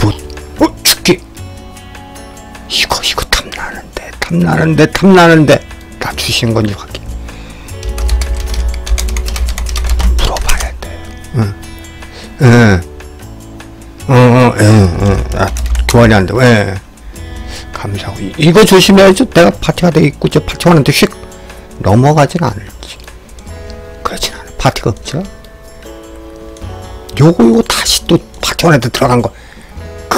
뭐, 어, 죽기. 이거, 이거 탐나는데, 탐나는데, 탐나는데. 다 주신 건지 확인. 물어봐야 돼. 응. 응. 어, 어, 예, 예. 아, 교환이 안 돼. 예. 감사하고. 이- 이거 조심해야죠. 내가 파티가 돼 있고, 저 파티 하는데 휙 넘어가진 않을지. 그렇진 않아. 파티가 없죠. 요거, 요거 다시 또 파티 안에 들어간 거.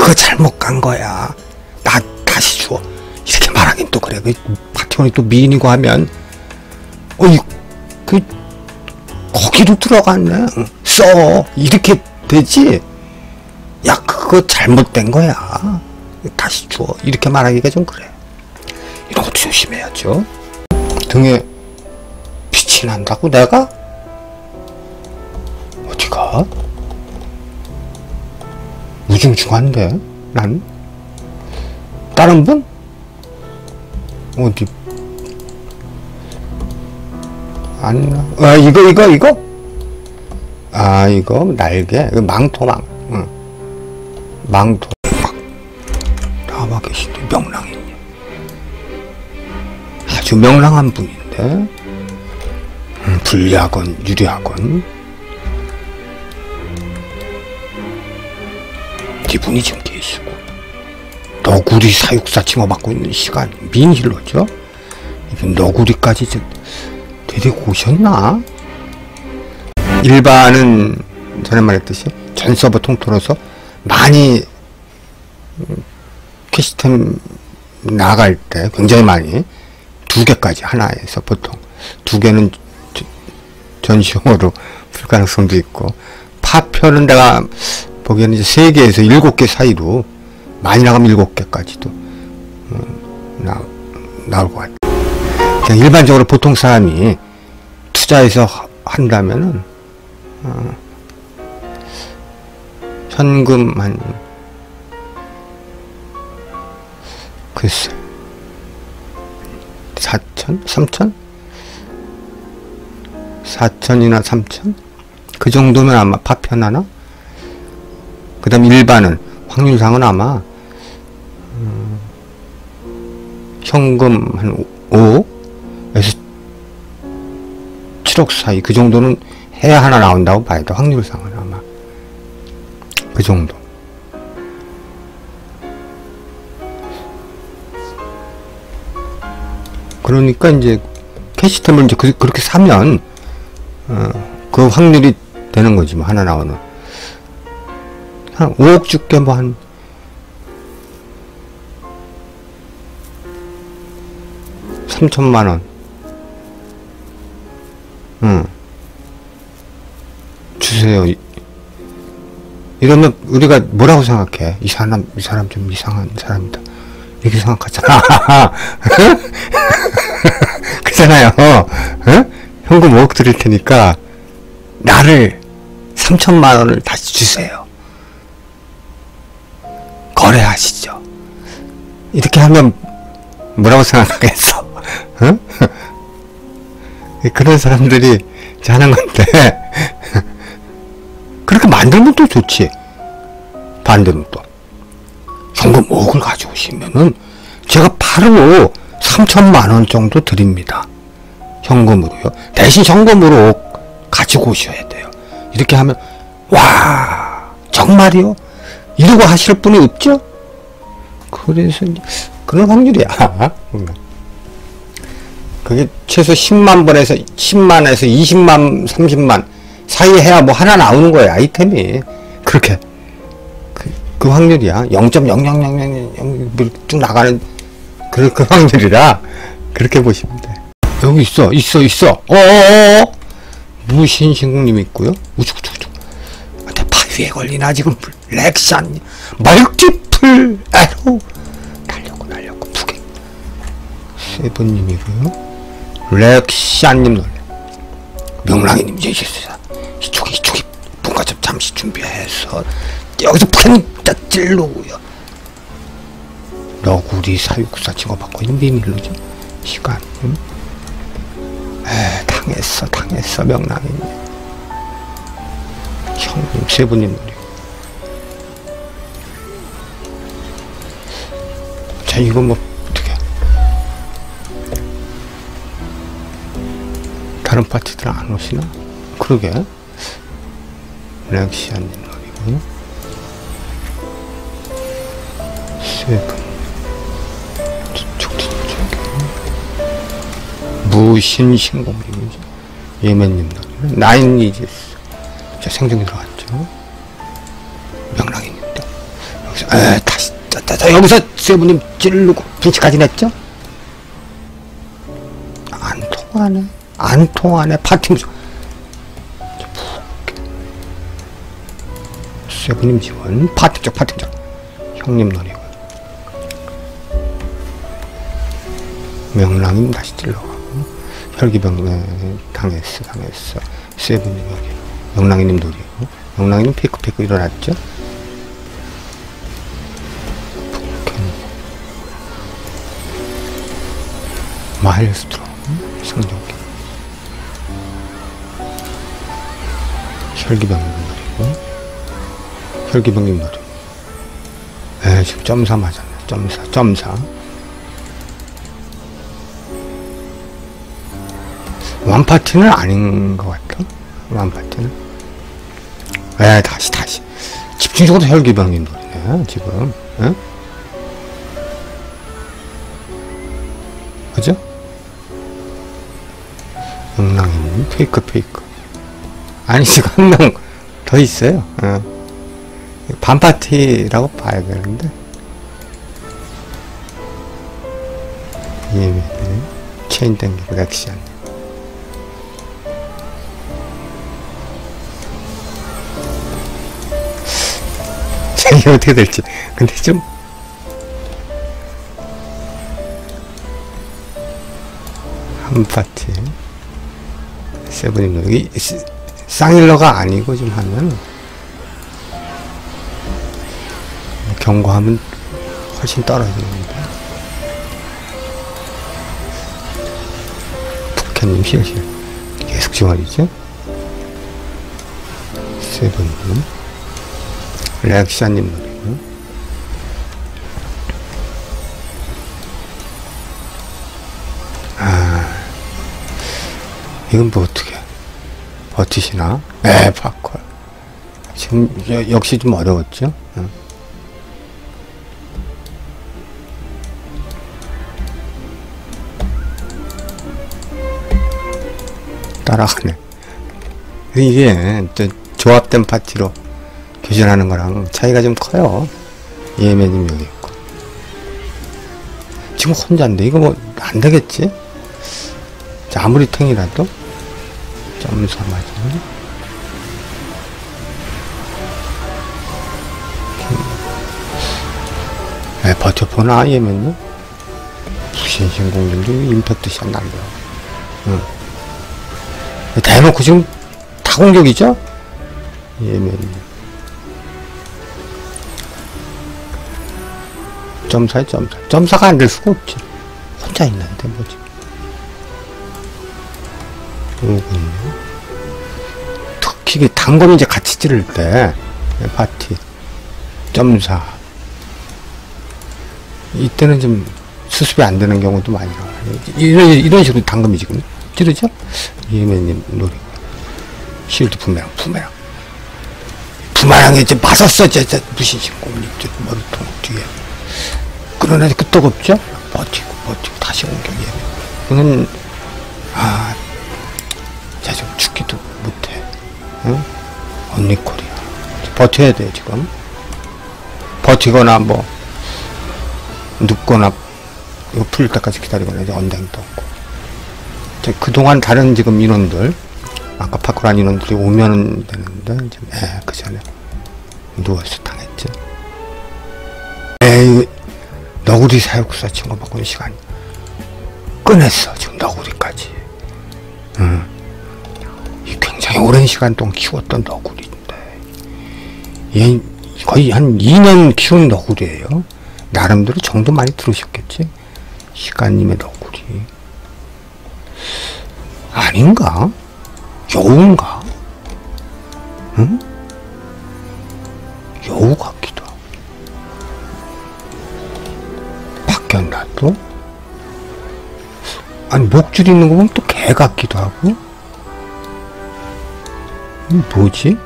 그거 잘못 간 거야. 나 다시 줘. 이렇게 말하긴 또 그래. 그 파티원이 또 미인이고 하면, 어이, 그, 거기로 들어갔네. 응, 써. 이렇게 되지. 야, 그거 잘못된 거야. 다시 줘. 이렇게 말하기가 좀 그래. 이런 것도 조심해야죠. 등에 빛이 난다고 내가? 어디가? 무중중한데? 난? 다른 분? 어디? 안, 나. 아, 이거, 이거, 이거? 아, 이거, 날개. 이거 망토망. 응. 망토. 막, 나와 계신데, 명랑이네. 아주 명랑한 분인데. 음, 불리하건, 유리하건. 이분이 지금 계시고. 너구리 사육사 칭호받고 있는 시간, 민힐러죠? 너구리까지 좀 데리고 오셨나? 일반은 전에 말했듯이 전 서버 통틀어서 많이 음, 캐시템 나갈 때 굉장히 많이 두 개까지 하나에서 보통 두 개는 저- 전시용으로 풀 가능성도 있고 파편은 내가 보기에는 이제 세 개에서 일곱 개 사이로 많이 나가면 일곱 개까지도 음, 나 나올 것 같아. 그냥 일반적으로 보통 사람이 투자해서 하- 한다면은 어, 현금 한 글쎄 4천? 3천? 4천이나 3천? 그 정도면 아마 파편 하나? 그 다음 일반은 확률상은 아마 음, 현금 한 5에서 7억 사이 그 정도는 해야 하나 나온다고 봐야 돼. 확률상은 아마. 그 정도. 그러니까 이제 캐시템을 이제 그, 렇게 사면 어, 그 확률이 되는 거지 뭐 하나 나오는 한 5억 줄게 뭐한 3천만 원. 응. 주세요. 이- 이러면 우리가 뭐라고 생각해? 이 사람, 이 사람 좀 이상한 사람이다. 이렇게 생각하잖아. 그잖아요. 어? 현금 5억 드릴 테니까 나를 3천만 원을 다시 주세요. 거래하시죠. 이렇게 하면 뭐라고 생각하겠어? 응? 그런 사람들이 하는 건데 그렇게 만들면 또 좋지. 반대로 또 현금 5억을 가져오시면은 제가 바로 3천만 원 정도 드립니다. 현금으로요. 대신 현금으로 5억 가지고 오셔야 돼요. 이렇게 하면 와 정말이요? 이러고 하실 분이 없죠? 그래서 그런 확률이야. 그게 최소 10만 번에서 10만에서 20만, 30만 사이 해야 뭐 하나 나오는 거야 아이템이. 그렇게. 그, 그 확률이야. 0.00000쭉 나가는 그, 그 확률이라 그렇게 보시면 돼 여기 있어 있어 있어. 어어어 무신신국님 있고요. 우죽우죽 위에 걸리나 지금 렉션 멀티플 에로 날렸고 날렸고 두개. 세븐님이고요. 렉션님 놀래. 명랑이님 있어요 이쪽에 이쪽에 뭔가 좀 잠시 준비해서 여기서 펜 찔러고요. 너구리 사육사 칭호받고 있는 비밀로죠. 시간. 응? 에 당했어 당했어 명랑이님 세분님 놀이 자, 이거 뭐, 어떻게. 다른 파티들 안 오시나? 그러게. 렉시아님. 세븐. 저쪽, 저쪽. 무신신공님이죠. 예매님. 나인 이지스. 자, 생존 들어갔 에, 다시, 자, 자, 자, 여기서 세븐님 찌르고 분치까지 냈죠? 안 통하네. 안 통하네. 무슨. 세븐님 지원. 파티 쪽. 형님 노리고. 명랑님 다시 찔러가고. 혈기병, 네, 당했어, 당했어. 세븐님 여기. 명랑이님 노리고. 명랑이님 피크, 피크 일어났죠? 마일스트로 성적기 혈기병님 노리고. 에 지금 점사 맞았네. 점사 점사. 완파티는 아닌 것 같아. 완파티는. 에 다시 다시. 집중적으로 노리네 지금. 에? 영랑이님 페이크 페이크. 아니 지금 한명 더 있어요. 어. 반파티라고 봐야 되는데. 예매님 체인 땡기고 렉시안 이게 어떻게 될지. 근데 좀 한 파티 여기 시- 쌍일러가 아니고 좀 하면 경고하면 훨씬 떨어지는데. 북한님 실실 계속 지원이죠? 세븐님. 렉시아님 노리고. 이건 뭐 버티시나? 네, 파콜. 지금 여- 역시 좀 어려웠죠? 응. 따라가네. 이게 또 조합된 파티로 교전하는 거랑 차이가 좀 커요. 예매님 여기 있고. 지금 혼자인데 이거 뭐 안 되겠지? 자, 아무리 탱이라도 점수 맞으면 에 버텨보나 아니면요. 부신신 공격도 임팩트 샷 날려 응. 대놓고 지금 다 공격이죠? 예면 점사에 점사. 점사가 안 될 수가 없지. 혼자 있는데 뭐지 오군요. 특히 단검 이제 같이 찌를 때 파티 점사 이때는 좀 수습이 안 되는 경우도 많이 나와요. 이런 이런 식으로 단검이 지금 찌르죠? 예매님 노리고 실드 부메랑 부메랑 부메랑에 이제 맞았어 진짜 무신 신공님 머리통 뒤에 그러나 끄떡없죠? 버티고 버티고 다시 공격 예매 이건 아 자, 지금 죽기도 못해. 응? 언니 코리아. 버텨야 돼, 지금. 버티거나, 뭐, 눕거나, 이거 풀릴 때까지 기다리거나, 이제 언댕도 없고. 자, 그동안 다른 지금 인원들, 아까 파쿠란 인원들이 오면 되는데, 지금, 에, 그 전에 누워서 당했지. 에이, 너구리 사육사 친구 바꾸는 시간 꺼냈어, 지금 너구리까지. 응. 이 굉장히 오랜 시간 동안 키웠던 너구리인데 얘 거의 한 2년 키운 너구리예요. 나름대로 정도 많이 들으셨겠지? 시간님의 너구리 아닌가? 여우인가? 응? 여우 같기도 하고 바뀌었나 또? 아니 목줄 있는 거 보면 또 개 같기도 하고 이 뭐지?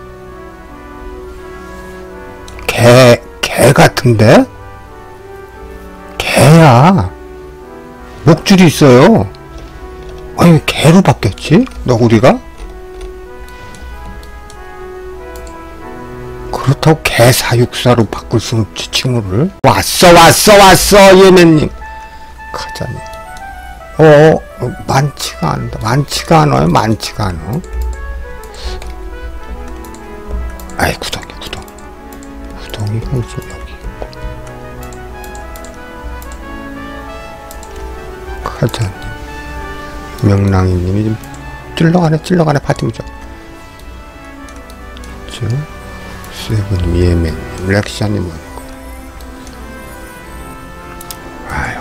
개, 개 같은데? 개야 목줄이 있어요 아니 왜 개로 바뀌었지? 너구리가? 그렇다고 개 사육사로 바꿀 수 없지 친구를 왔어 왔어 왔어 예매님 가자니 어, 어 많지가 않다 많지가 않아요 많지가 않아 아이 구덩이 구덩이. 구덩이 형수 여기. 가자니. 명랑이님이 좀 찔러가네 찔러가네 파티무죠. 저 세븐 예멘 렉시아님 아저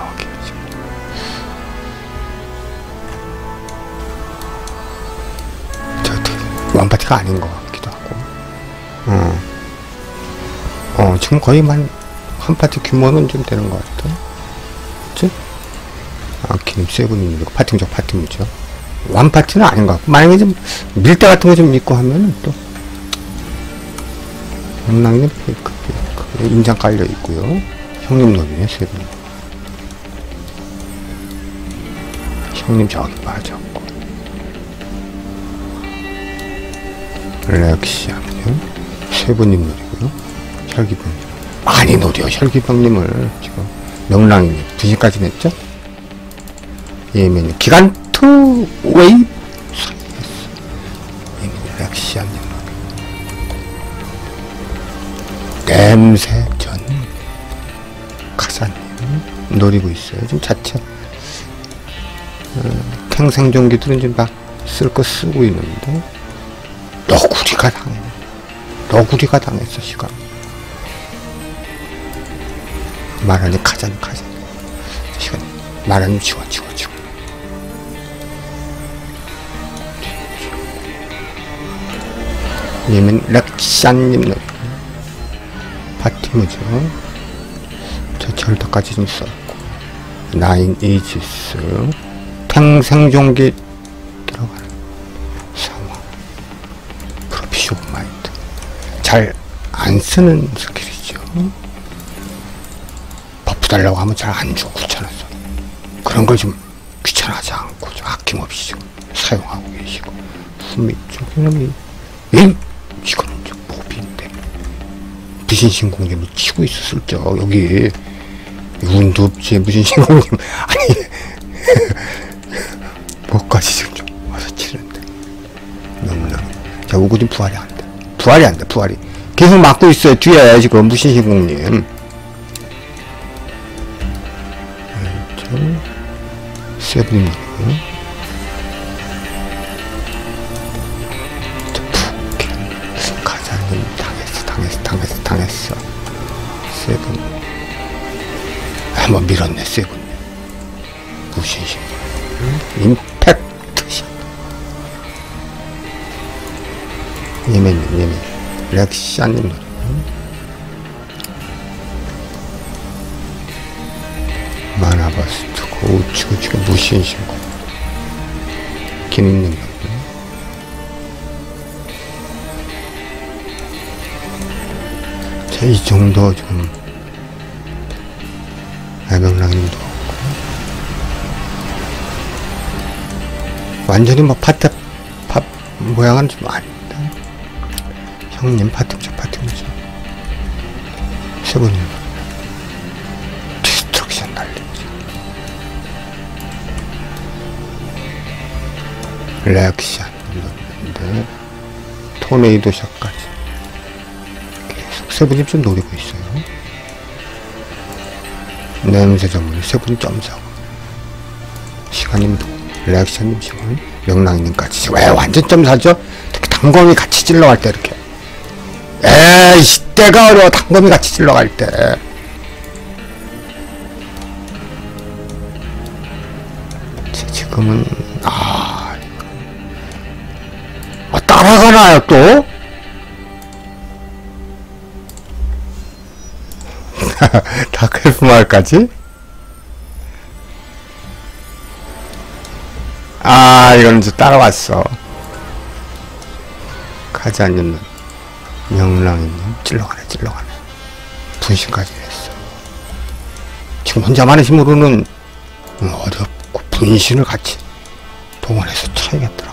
어떻게 원파티가 아닌 것 같기 지금 거의 한, 한 파티 규모는 좀 되는 것 같아. 그치? 아키님 세븐님 파티무죠 파티무죠. 완 파티는 아닌 것 같고 만약에 좀 밀대 같은 거 좀 있고 하면은 또 명랑님 페이크 페이크 인장 깔려 있고요. 형님 노비네 세분 형님 저기 빠졌고. 렉시아님 세분님 노리고요 혈기병. 많이 노려 혈기병님을 지금 명랑이님 2시까지 냈죠? 예매님 기간투 웨이브 예매님 렉시아님 냄새 전 가사님 노리고 있어요. 지금 자체. 어, 탱생종기들은 지금 막 쓸 거 쓰고 있는데 너구리가 당해. 너구리가 당했어 시간. 말하니 가자니 가자. 시간 말하니 지워 지워 지워. 님은 노리. 파티무죠. 저 절도까지 좀 썼고 나인 이지스 탱생종기 들어가는 상황 프로피시 오브 마인드 잘 안 쓰는. 버프 달라고 하면 잘 안 줘. 귀찮아서. 그런 걸 좀 귀찮아하지 않고 좀 아낌없이 좀 사용하고 계시고. 숨이 좀 그놈이 이 이거는 좀 법인데. 무신신공님을 치고 있었을 적 여기. 운도 없지 무신신공님 아니. 뭐까지 지금 좀 와서 치는데. 너무나 자 우구님 부활이 안돼. 부활이 안돼 부활이. 계속 막고 있어요 뒤에 지금 무신신공님 당했어 세븐. 한번 밀었네 세븐. 무신신 임팩트 샷. 예매님 예매 렉시아님 마 나바스트 고우치고 지금. 무신신고 기능님 자, 이 정도 지금 애명랑님도 없고. 완전히 뭐 파트 팝 모양은 좀 아닙니다. 형님 파트죠 파트죠. 세분님 디 레악션 눌렀는데 토네이도 샷까지. 계속 세분이 좀 노리고 있어요. 냄새 전문이 세분이 점사고 시간님도 레악션님 시간 명랑님까지. 왜 완전 점사죠? 특히 단검이 같이 찔러갈 때 이렇게. 에이 때가 어려워. 단검이 같이 찔러갈 때. 지금은 화가 나요 또? 다크엘프 마을까지? 아 이거는 이제 따라왔어. 가자님 명랑이님 찔러가네 찔러가네. 분신까지 했어. 지금 혼자만의 힘으로는 음, 어렵고 분신을 같이 동원해서 쳐야겠더라.